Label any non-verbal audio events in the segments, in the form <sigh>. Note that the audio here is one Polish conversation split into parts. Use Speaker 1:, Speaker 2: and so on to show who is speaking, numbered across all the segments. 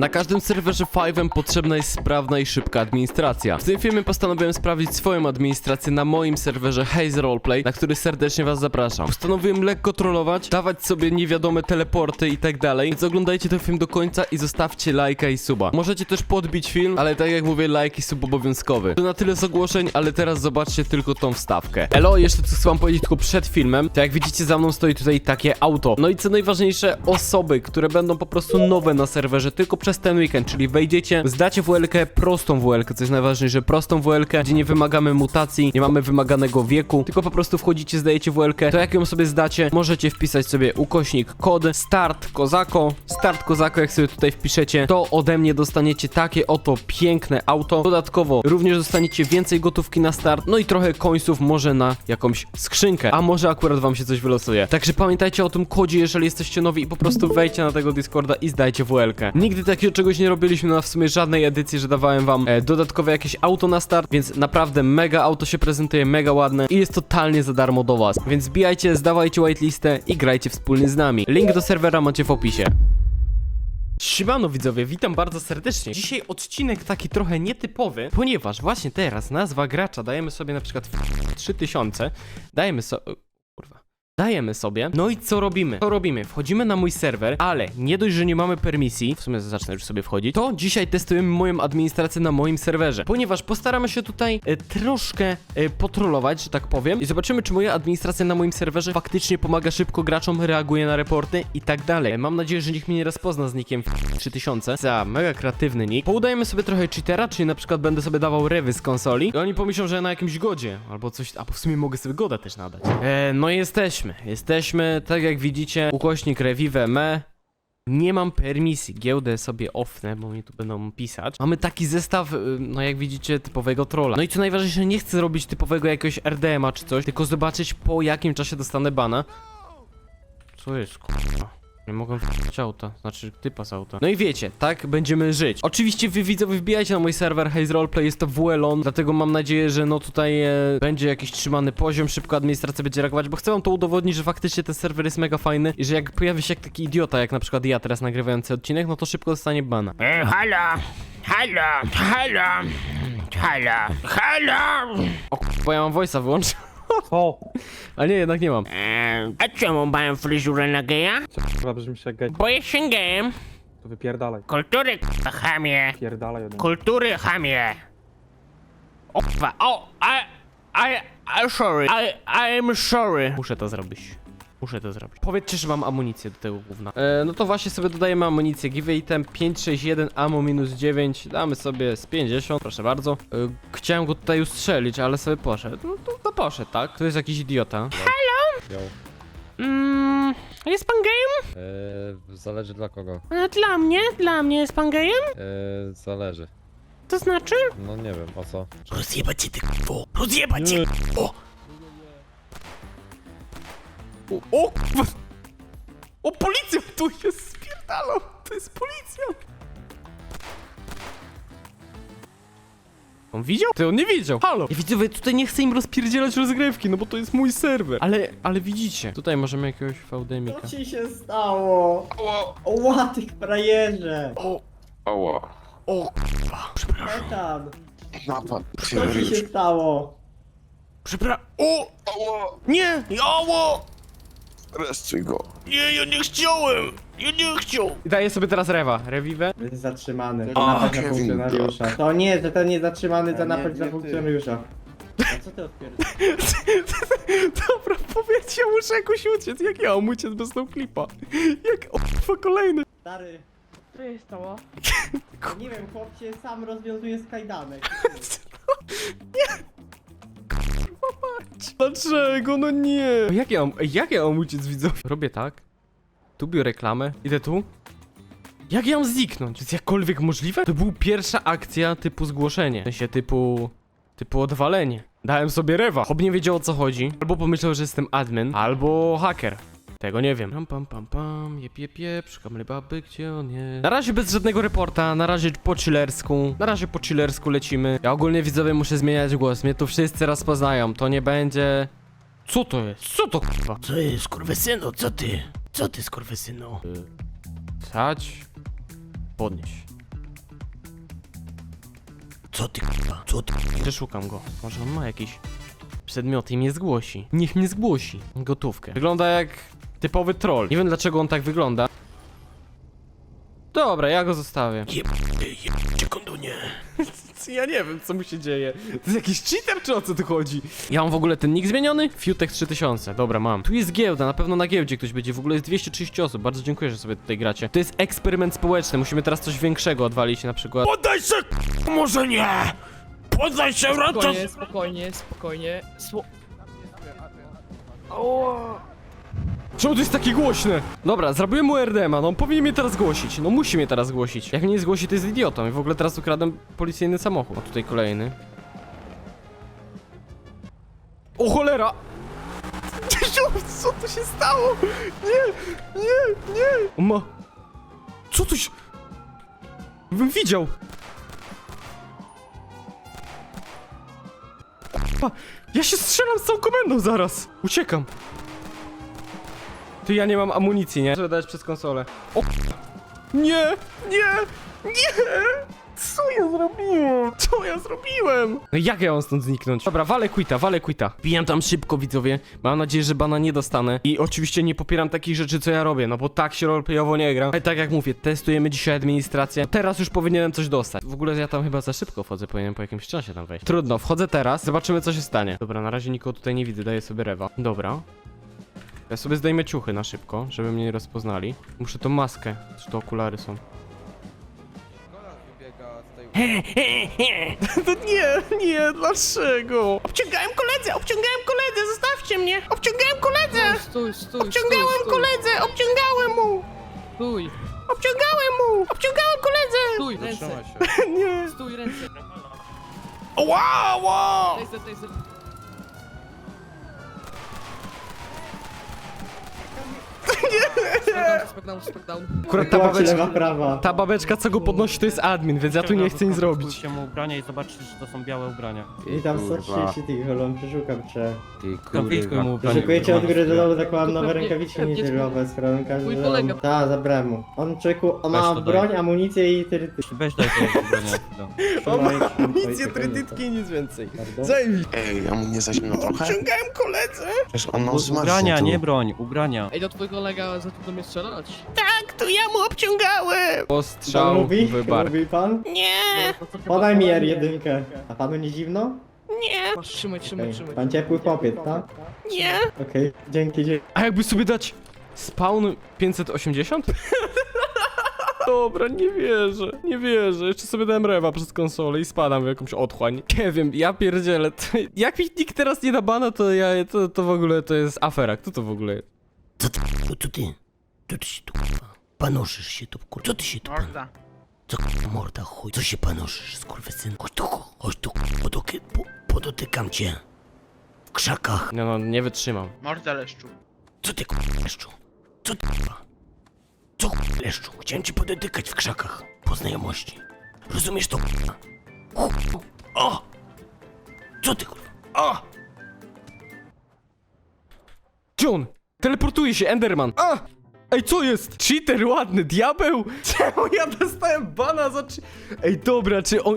Speaker 1: Na każdym serwerze 5 potrzebna jest sprawna i szybka administracja. W tym filmie postanowiłem sprawdzić swoją administrację na moim serwerze Haze Roleplay, na który serdecznie was zapraszam. Postanowiłem lekko trollować, dawać sobie niewiadome teleporty i tak dalej, więc oglądajcie ten film do końca i zostawcie lajka i suba. Możecie też podbić film, ale tak jak mówię, like i sub obowiązkowy. To na tyle z ogłoszeń, ale teraz zobaczcie tylko tą wstawkę. Elo, jeszcze co chcę wam powiedzieć tylko przed filmem, to jak widzicie za mną stoi tutaj takie auto. No i co najważniejsze, osoby, które będą po prostu nowe na serwerze tylko przez ten weekend, czyli wejdziecie, zdacie WLK, prostą WLK, co jest najważniejsze, prostą WLK, gdzie nie wymagamy mutacji, nie mamy wymaganego wieku, tylko po prostu wchodzicie, zdajecie WLK, to jak ją sobie zdacie, możecie wpisać sobie ukośnik kod start kozako, start kozako, jak sobie tutaj wpiszecie, to ode mnie dostaniecie takie oto piękne auto, dodatkowo również dostaniecie więcej gotówki na start, no i trochę końców może na jakąś skrzynkę, a może akurat wam się coś wylosuje. Także pamiętajcie o tym kodzie, jeżeli jesteście nowi i po prostu wejdźcie na tego Discorda i zdajcie WLK. Nigdy takiego czegoś nie robiliśmy na w sumie żadnej edycji, że dawałem wam e, dodatkowe jakieś auto na start, więc naprawdę mega auto się prezentuje, mega ładne i jest totalnie za darmo do was. Więc zbijajcie, zdawajcie whitelistę i grajcie wspólnie z nami. Link do serwera macie w opisie. Siemano widzowie, witam bardzo serdecznie. Dzisiaj odcinek taki trochę nietypowy, ponieważ właśnie teraz nazwa gracza dajemy sobie na przykład 3000, dajemy sobie... Dajemy sobie. No i co robimy? Co robimy? Wchodzimy na mój serwer, ale nie dość, że nie mamy permisji, w sumie zacznę już sobie wchodzić, to dzisiaj testujemy moją administrację na moim serwerze, ponieważ postaramy się tutaj e, troszkę e, potrolować, że tak powiem, i zobaczymy, czy moja administracja na moim serwerze faktycznie pomaga szybko graczom, reaguje na reporty i tak dalej. Mam nadzieję, że nikt mnie nie rozpozna z nickiem 3000 za mega kreatywny nick. Poudajemy sobie trochę cheatera, czyli na przykład będę sobie dawał rewy z konsoli i oni pomyślą, że na jakimś godzie, albo coś, a w sumie mogę sobie goda też nadać. E, no i jesteśmy, jesteśmy, tak jak widzicie, ukośnik revive me. Nie mam permisji, giełdę sobie offnę, bo mnie tu będą pisać. Mamy taki zestaw, y, no jak widzicie, typowego trolla. No i co najważniejsze, nie chcę robić typowego jakiegoś RDMA czy coś, tylko zobaczyć po jakim czasie dostanę bana. Co jest, kurwa? Nie mogę wbić auta, znaczy typa z auta. No i wiecie, tak będziemy żyć. Oczywiście wy widzowie wbijajcie na mój serwer Haze Roleplay, jest to WLON, dlatego mam nadzieję, że no tutaj e, będzie jakiś trzymany poziom, szybko administracja będzie reagować, bo chcę wam to udowodnić, że faktycznie ten serwer jest mega fajny i że jak pojawi się jak taki idiota, jak na przykład ja teraz nagrywający odcinek, no to szybko dostanie bana.
Speaker 2: E, halo, halo, halo, halo, halo.
Speaker 1: O bo ja mam voice'a wyłącz.
Speaker 3: O!
Speaker 1: A nie, jednak nie mam.
Speaker 2: E, a czemu mam fryzurę na geja?
Speaker 3: Chyba brzmisz jak gej.
Speaker 2: Bo jestem gejem.
Speaker 3: To wypierdalaj.
Speaker 2: Kultury, k***a, chamie.
Speaker 3: Pierdalaj ode mnie.
Speaker 2: Kultury, chamie. O, k***a, o, I, I, I'm sorry, I, I'm sorry.
Speaker 1: Muszę to zrobić. Muszę to zrobić. Powiedzcie, że mam amunicję do tego gówna. E, no to właśnie sobie dodajemy amunicję. Give item 561, ammo minus 9. Damy sobie z 50, proszę bardzo. E, chciałem go tutaj ustrzelić, ale sobie poszedł. No to, to poszedł, tak? To jest jakiś idiota.
Speaker 4: Jo.
Speaker 2: Mm, jest pan gejem?
Speaker 4: Eee, zależy dla kogo.
Speaker 2: A, dla mnie, dla mnie jest pan gejem?
Speaker 4: Eee, zależy.
Speaker 2: To znaczy?
Speaker 4: No nie wiem, o co?
Speaker 2: Rozjebać cię, ty k***o, rozjebać cię, k***o.
Speaker 1: O, o, kurwa. o policja tu jest spierdalą. To jest policja. On widział? Ty on nie widział. Halo. Ja widzowie, tutaj nie chcę im rozpierdzielać rozgrywki, no bo to jest mój serwer. Ale, ale widzicie. Tutaj możemy jakiegoś VDMika.
Speaker 5: Co ci się stało? Oła, ty frajerze!
Speaker 1: O,
Speaker 4: Ała.
Speaker 1: o, kurwa. Przepraszam.
Speaker 5: Etan,
Speaker 4: Napad.
Speaker 5: co ci się stało?
Speaker 1: Przepraszam. O,
Speaker 4: Ała.
Speaker 1: nie, jało.
Speaker 4: Aresztuj go.
Speaker 2: Nie, ja nie chciałem, ja nie chciał.
Speaker 1: Daję sobie teraz rewa. Rewiwę.
Speaker 5: Jest zatrzymany.
Speaker 4: O,
Speaker 5: Napad na
Speaker 4: Kevin,
Speaker 5: funkcjonariusza. To nie, że ten jest zatrzymany za napad na funkcjonariusza. A co ty odpierdolisz? <laughs>
Speaker 1: Dobra, powiedzcie, ja muszę jakoś uciec. Jak ja mam uciec bez tą klipa? Jak, o, kurwa, kolejny.
Speaker 5: Stary,
Speaker 6: Co się stało? <laughs>
Speaker 5: nie wiem, chłop się sam rozwiązuje z kajdanek. <laughs>
Speaker 1: Dlaczego? No nie. Jak ja mam, jak ja mam uciec widzowie? Robię tak. Tu biorę reklamę. Idę tu. Jak ja mam zniknąć? To jest jakkolwiek możliwe? To była pierwsza akcja typu zgłoszenie. W sensie typu... Typu odwalenie. Dałem sobie rewa. Chob nie wiedział o co chodzi. Albo pomyślał, że jestem admin, albo haker. Tego nie wiem. Pam, pam, pam, pam, jep, jep, jep, szukam baby, gdzie on jest. Na razie bez żadnego reporta, na razie po chillersku, na razie po chillersku lecimy. Ja ogólnie widzowie muszę zmieniać głos, mnie tu wszyscy rozpoznają, to nie będzie... Co to jest? Co to kurwa?
Speaker 2: Co jest, skurwysynu, co ty? Co ty, skurwysynu?
Speaker 1: Stać. Podnieś.
Speaker 2: Co ty k***a? Co ty?
Speaker 1: Przeszukam go. Może on ma jakiś przedmiot i mnie zgłosi. Niech mnie zgłosi. Gotówkę. Wygląda jak typowy troll. Nie wiem dlaczego on tak wygląda. Dobra, ja go zostawię.
Speaker 2: Cię kondunie. <laughs>
Speaker 1: Ja nie wiem, co mu się dzieje. To jest jakiś cheater, czy o co tu chodzi? Ja mam w ogóle ten nick zmieniony? Fiutek 3000. Dobra, mam. Tu jest giełda, na pewno na giełdzie ktoś będzie. W ogóle jest 230 osób. Bardzo dziękuję, że sobie tutaj gracie. To jest eksperyment społeczny. Musimy teraz coś większego odwalić, na przykład.
Speaker 2: Poddaj się może nie! Poddaj się!
Speaker 6: Spokojnie, spokojnie, spokojnie. Sło...
Speaker 1: Czemu to jest takie głośne? Dobra, zrobiłem mu RDMA, no on powinien mnie teraz zgłosić. No musi mnie teraz zgłosić. Jak mnie nie zgłosi, to jest idiotą. I w ogóle teraz ukradłem policyjny samochód. O, tutaj kolejny. O cholera! <laughs> Co tu się stało? Nie, nie, nie! Ma... Co tu się... Bym widział! Ja się strzelam z całą komendą zaraz! Uciekam! Ty ja nie mam amunicji, nie? Żeby dać przez konsolę. O Nie! Nie! Nie! Co ja zrobiłem? Co ja zrobiłem? No jak ja mam stąd zniknąć? Dobra, walę quita, walę quita. Bijam tam szybko, widzowie. Mam nadzieję, że bana nie dostanę. I oczywiście nie popieram takich rzeczy, co ja robię, no bo tak się roleplayowo nie gra. Ale tak jak mówię, testujemy dzisiaj administrację. Teraz już powinienem coś dostać. W ogóle ja tam chyba za szybko wchodzę, powinienem po jakimś czasie tam wejść. Trudno, wchodzę teraz, zobaczymy co się stanie. Dobra, na razie nikogo tutaj nie widzę, daję sobie rewa. Dobra. Ja sobie zdejmę ciuchy na szybko, żeby mnie nie rozpoznali. Muszę tą maskę, czy to okulary są. <laughs> No nie, nie, dlaczego?
Speaker 2: Obciągałem koledze, obciągałem koledze, zostawcie mnie! Obciągałem koledze!
Speaker 6: Stój, stój,
Speaker 2: Obciągałem
Speaker 6: stój, stój,
Speaker 2: koledze, obciągałem mu!
Speaker 6: Stój,
Speaker 2: Obciągałem mu! Obciągałem koledze!
Speaker 6: stój, <laughs> ręce,
Speaker 1: Nie.
Speaker 6: stój, ręce. Taser, taser. Smackdown, smackdown.
Speaker 1: Akurat ta
Speaker 5: lewa,
Speaker 1: babeczka,
Speaker 5: prawa.
Speaker 1: ta babeczka co go podnosi to jest admin, więc ja tu nie chcę nic zrobić.
Speaker 7: się mu ubrania i zobaczysz, że to są białe ubrania.
Speaker 5: I tam 130 tych golą, przeszukam cię.
Speaker 7: Konfiskuj mu ubrania.
Speaker 5: Przeszukujecie od góry do dołu, tak mam nowe
Speaker 6: Pewnie-
Speaker 5: rękawiczki
Speaker 6: pewnie
Speaker 5: on każe,
Speaker 6: Mój kolega.
Speaker 5: on... Ta, zabrałem mu. On czeku, on
Speaker 7: Weź
Speaker 5: ma
Speaker 7: to
Speaker 5: broń, amunicję i tyryty.
Speaker 7: Weź daj to ubrania. <laughs> no.
Speaker 1: Amunicję, trytytki i nic więcej. Zajmij.
Speaker 4: Ej, a mu nie za zimno trochę? Przecież on ma zmarznie
Speaker 7: Ubrania,
Speaker 4: tu.
Speaker 7: nie broń, ubrania.
Speaker 6: Ej, do twojego kolega za to do mnie strzelać?
Speaker 2: Tak, to ja mu obciągałem!
Speaker 5: Pan
Speaker 1: Postrzał
Speaker 5: mówi?
Speaker 1: w.
Speaker 5: Mówi pan?
Speaker 2: Nie,
Speaker 6: No to
Speaker 5: Podaj mi
Speaker 6: chyba-
Speaker 5: R1. A panu nie zimno?
Speaker 2: nie,
Speaker 6: Masz, trzymaj, trzymaj,
Speaker 5: Okej.
Speaker 6: trzymaj.
Speaker 5: Pan ciepły popiet, tak?
Speaker 2: nie!
Speaker 5: Okej, dzięki, dzięki.
Speaker 1: A jakby sobie dać spawn 580? <laughs> Dobra, nie wierzę, nie wierzę. Jeszcze sobie dałem rewa przez konsolę i spadam w jakąś otchłań. <laughs> Nie wiem, ja pierdzielę. To, <laughs> jak mi nikt teraz nie da bana, to ja, to, to w ogóle to jest afera. Kto to w ogóle jest?
Speaker 2: Ty, co ty, co ty się tu kurwa, panoszysz się tu kurwa, co ty się tu Morda. Co kurwa, morda chuj, co się panoszysz, skurwysyn? Chodź tu, chodź tu, podoty, po, podotykam cię. W krzakach.
Speaker 1: No, no, nie wytrzymam.
Speaker 8: Morda leszczu.
Speaker 2: Co ty kurwa, leszczu? Co ty kurwa? Co kurwa, leszczu? Chciałem cię podotykać w krzakach, po znajomości. Rozumiesz to kurwa? Chuju. O! Co ty kurwa? O!
Speaker 1: John! Teleportuje się, Enderman! A! Ej, co jest? Cheater ładny, diabeł? <laughs> Czemu ja dostałem bana za chi- Ej, dobra, czy on...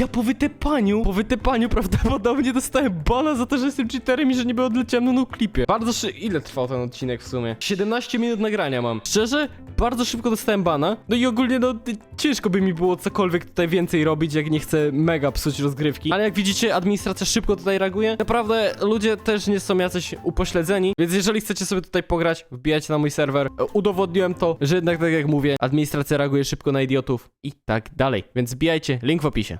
Speaker 1: Ja po wytepaniu, po wytepaniu <laughs> prawdopodobnie dostałem bana za to, że jestem cheaterem i że niby odleciałem na nuklipie. Bardzo szy... Ile trwał ten odcinek w sumie? 17 minut nagrania mam. Szczerze, bardzo szybko dostałem bana. No i ogólnie, no, ciężko by mi było cokolwiek tutaj więcej robić, jak nie chcę mega psuć rozgrywki. Ale jak widzicie, administracja szybko tutaj reaguje. Naprawdę, ludzie też nie są jacyś upośledzeni, więc jeżeli chcecie sobie tutaj pograć, wbijajcie na mój serwer. Udowodniłem to, że jednak tak jak mówię, administracja reaguje szybko na idiotów i tak dalej. Więc wbijajcie, link w opisie.